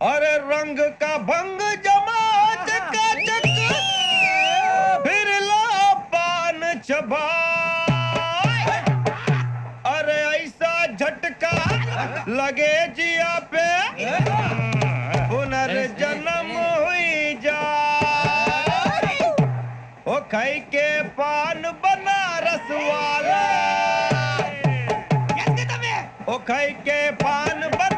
अरे रंग का भंग जमात का चक। बिरला पान चबा। अरे ऐसा झटका लगे जिया पे। पुनर्जन्म हुई जा। ओ खाई के पान बना रसवाला। ओ खाई के पान बना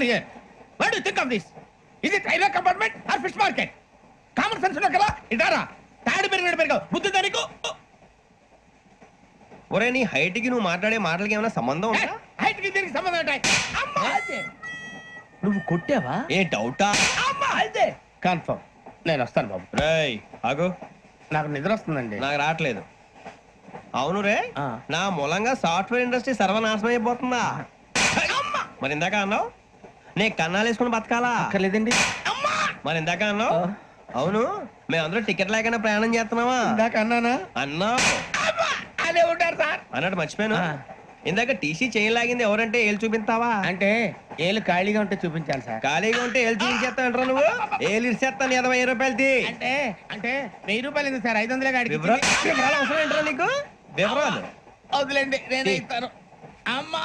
on here what do think of this ఇది railway compartment or fish market common sense ఉన్నా కదా ఇదారా తాడు పెరిగినట్టు పెరిగావు బుద్ధి దానికి ఒరే నీ హైట్కి నువ్వు మాట్లాడే మాటలకి ఏమైనా సంబంధం ఉందా? హైట్కి దీనికి సంబంధం ఉంటాయి అమ్మా అదే నువ్వు కొట్టావా? ఏ డౌటా అమ్మా అదే కన్ఫర్మ్ నేను వస్తాను బాబు. రేయ్ ఆగు. నాకు నిద్ర వస్తుందండి. నాకు రావట్లేదు. అవును రే ఆ. నా మూలంగా సాఫ్ట్వేర్ ఇండస్ట్రీ సర్వనాశనం అయిపోతుందా? మరి ఇందాక అన్నావు? నే కన్నాలు వేసుకుని బతకాలా? అక్కర్లేదండి. మరి ఇందాక అన్నావు. అవును మేమందరూ టికెట్ లేకుండా ప్రయాణం చేస్తున్నావా ఇందాక అన్నానా? అమ్మా! అదే ఉంటారు సార్. అన్నట్టు మర్చిపోయాను. ఇందాక టీసీ చేయి లాగింది ఎవరంటే ఏళ్ళు చూపిస్తావా? అంటే ఏళ్ళు ఖాళీగా ఉంటే చూపించాలి సార్. ఖాళీగా ఉంటే ఏళ్ళు చూపించేస్తానంటారా నువ్వు? ఏళ్ళు ఇచ్చేస్తాను ఇరవై ఐదు రూపాయలది. అంటే అంటే వెయ్యి రూపాయలు సార్? ఐదు వందలే గాడికి వివరాలు వివరాలు అవసరం ఏంట్రా నీకు వివరాలు. వదిలేండి నేనే ఇస్తాను. అమ్మా!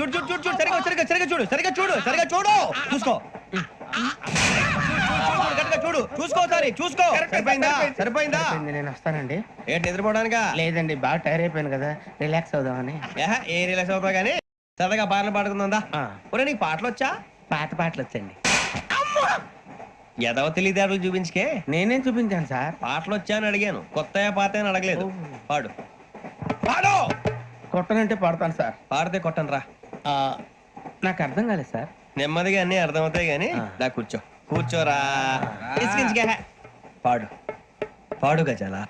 చూడు చూడు చూడు చూడు సరిగా సరిగా సరిగా చూడు సరిగా చూడు సరిగా చూడు. చూసుకో. గట్టిగా చూడు. చూసుకో ఒకసారి చూసుకో. సరిపోయిందా? నేను వస్తానండి. ఏంటి నిద్రపోవడానికా? లేదండి బాగా టైర్ అయిపోయాను కదా. రిలాక్స్ అవుదామని. ఏహ, ఏ రిలాక్స్ అవుతావు కానీ సరదాగా పాటలు పాడుకుందా ఆ. ఒరే నీకు పాటలు వచ్చా పాత పాటలు వచ్చండి ఎదవ తెలివితేటలు చూపించుకే? నేనేం చూపించాను సార్. పాటలు వచ్చా అని అడిగాను. కొత్త పాత అని అడగలేదు. పాడు. పాడు! కొట్టనంటే పడతాను సార్. పాడితే కొట్టను రా నాకు అర్థం కాలేదు సార్. నెమ్మదిగా అన్ని అర్థమవుతాయి కానీ. దా కూర్చో. కూర్చోరా. పాడు. పాడు గజాల.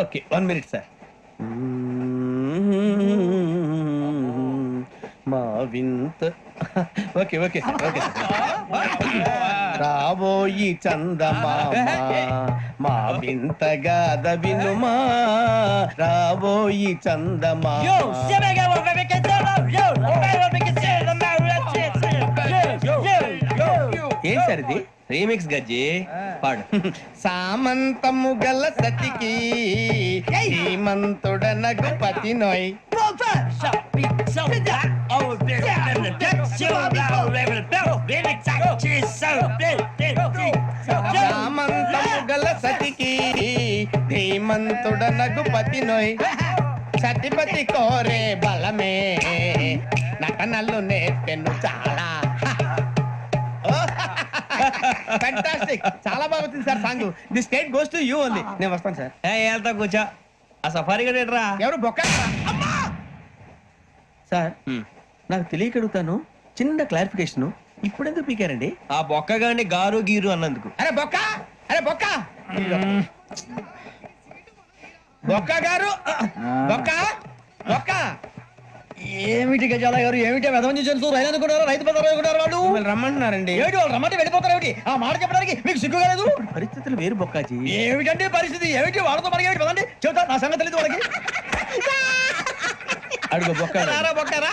Okay one minute sir. మా వింత. Okay okay okay. రాబోయి చందమామ మా వింతగాద వినుమా. రాబోయి చందమామ ఏం సార్ ఇది? రీమిక్స్ గజ్జి? పాడు. సామంతము గల సతికి శ్రీమంతుడనగు పతి నోయ్. సామంతము గల సతికి ధీమంతుడనగు పతి నోయ్ సతిపతి కోరే బలమే నటనలు నేర్పెను చాలా ఫ్యాంటాస్టిక్ చాలా బాగా వచ్చింది sir song the state goes to you only నేను వస్తాను సార్ ఏ వెళ్తా కూర్చో. ఆ సఫారీ గడేట్రా ఎవరు బొక్క సార్ నాకు తెలియక అడుగుతాను చిన్న క్లారిఫికేషన్ ఇప్పుడెందుకు పీకారండి? ఆ బొక్కగాని గారు గీరు అన్నందుకు. అరే బొక్క! అరే బొక్క! బొక్క గారు! బొక్క! బొక్క! ఏమిటి గజాల గారు? ఏమిటి? వెదవం చేసి రైలు అనుకున్నారు రైతు పెద్దలు అనుకున్నారు వాళ్ళు? మిమ్మల్ని రమ్మంటున్నారండి. ఏమిటి? వాళ్ళు రమ్మంటే వెళ్ళిపోతారు ఏమిటి? ఆ మాట చెప్పడానికి మీకు సిగ్గు కాలేదు? పరిస్థితులు వేరు బొక్కాజీ. ఏమిటంటే పరిస్థితి? ఏమిటి? వాళ్ళతో మనకి ఏమిటి? పదండి. చెబుతా నా సంగతి తెలియదు వాళ్ళకి. అడుగు బొక్క రారా బొక్కరా?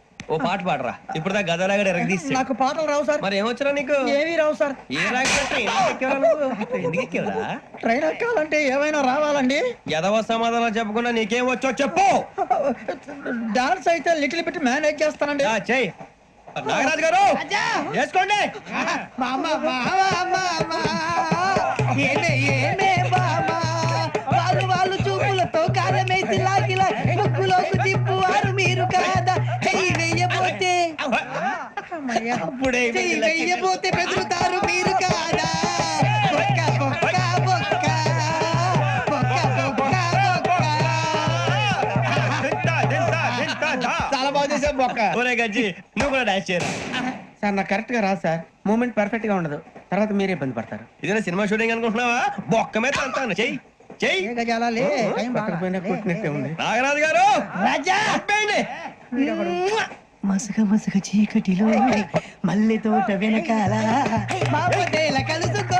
ఓ పాట పాడరా. ఇప్పుడు దా గదలాగడ ఎరగదీసి నాకు పాటలు రావు సార్. మరి ఏమొచ్చరా నీకు? ఏమీ రావు సార్. ఏ ట్రైన్ ఎక్కాలంటే ఏమైనా రావాలండి? ఎదవ సమాధానం చెప్పకుండా నీకేం వచ్చో చెప్పు. డాన్స్ అయితే లిటిల్ బిట్ మేనేజ్ చేస్తానండి ఆ, చెయ్ నాగరాజు గారు వేసుకోండి. మామ మామ మామ ఏమే ఏమే? మామ అప్పుడే వెయ్యబోతే బెదురుతారు మీరు కాదా. చాలా బాగా చేసావు బొక్క. ఒరే గజ్జి నువ్వు కూడా డాన్స్ చేయరా? సార్ నాకు కరెక్ట్గా రాదు సార్. మూమెంట్ పర్ఫెక్ట్గా ఉండదు. తర్వాత మీరే ఇబ్బంది పడతారు. ఇదేనా సినిమా షూటింగ్ అనుకుంటున్నావా? బొక్క మీద అంతాను చెయ్యి చెయ్యి. నాగరాజు గారు! రాజా! మసగ మసక మసక చీకటిలో మల్లె తోట వెనకాల బాబు కలుసుకో